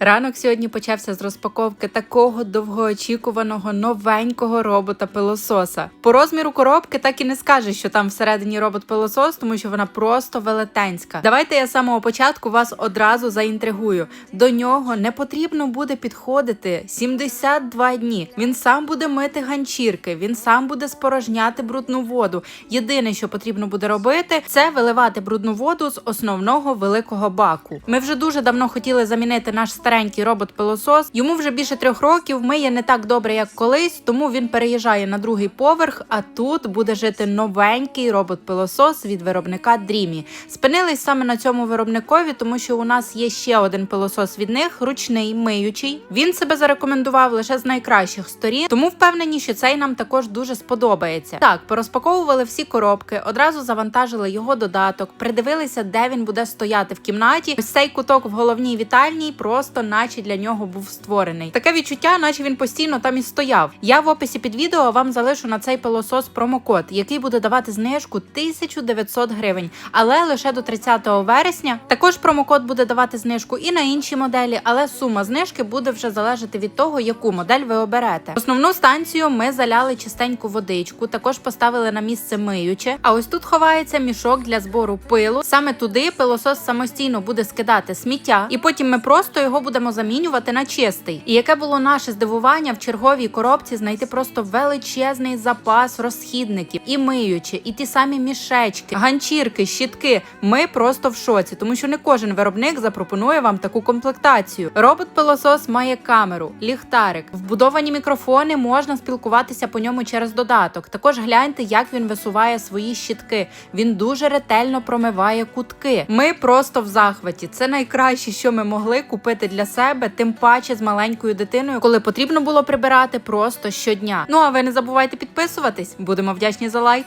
Ранок сьогодні почався з розпаковки такого довгоочікуваного новенького робота пилососа. По розміру коробки так і не скажеш, що там всередині робот-пилосос, тому що вона просто велетенська. Давайте я з самого початку вас одразу заінтригую. До нього не потрібно буде підходити 72 дні. Він сам буде мити ганчірки, він сам буде спорожняти брудну воду. Єдине, що потрібно буде робити, це виливати брудну воду з основного великого баку. Ми вже дуже давно хотіли замінити наш старенький робот-пилосос. Йому вже більше трьох років. Миє не так добре, як колись, тому він переїжджає на другий поверх. А тут буде жити новенький робот-пилосос від виробника Dreamy. Спинились саме на цьому виробникові, тому що у нас є ще один пилосос від них, ручний миючий. Він себе зарекомендував лише з найкращих сторін, тому впевнені, що цей нам також дуже сподобається. Так, порозпаковували всі коробки, одразу завантажили його додаток, придивилися, де він буде стояти в кімнаті. Ось цей куток в головній вітальній просто наче для нього був створений. Таке відчуття, наче він постійно там і стояв. Я в описі під відео вам залишу на цей пилосос промокод, який буде давати знижку 1900 гривень, але лише до 30 вересня. Також промокод буде давати знижку і на інші моделі, але сума знижки буде вже залежати від того, яку модель ви оберете. Основну станцію ми заляли чистеньку водичку, також поставили на місце миюче. А ось тут ховається мішок для збору пилу. Саме туди пилосос самостійно буде скидати сміття, і потім ми просто його будемо замінювати на чистий. І яке було наше здивування в черговій коробці знайти просто величезний запас розхідників і миючі, і ті самі мішечки, ганчірки, щітки. Ми просто в шоці, тому що не кожен виробник запропонує вам таку комплектацію. Робот-пилосос має камеру, ліхтарик, вбудовані мікрофони, можна спілкуватися по ньому через додаток. Також гляньте, як він висуває свої щітки. Він дуже ретельно промиває кутки. Ми просто в захваті. Це найкраще, що ми могли купити для себе, тим паче з маленькою дитиною, коли потрібно було прибирати просто щодня. Ну а ви не забувайте підписуватись. Будемо вдячні за лайк.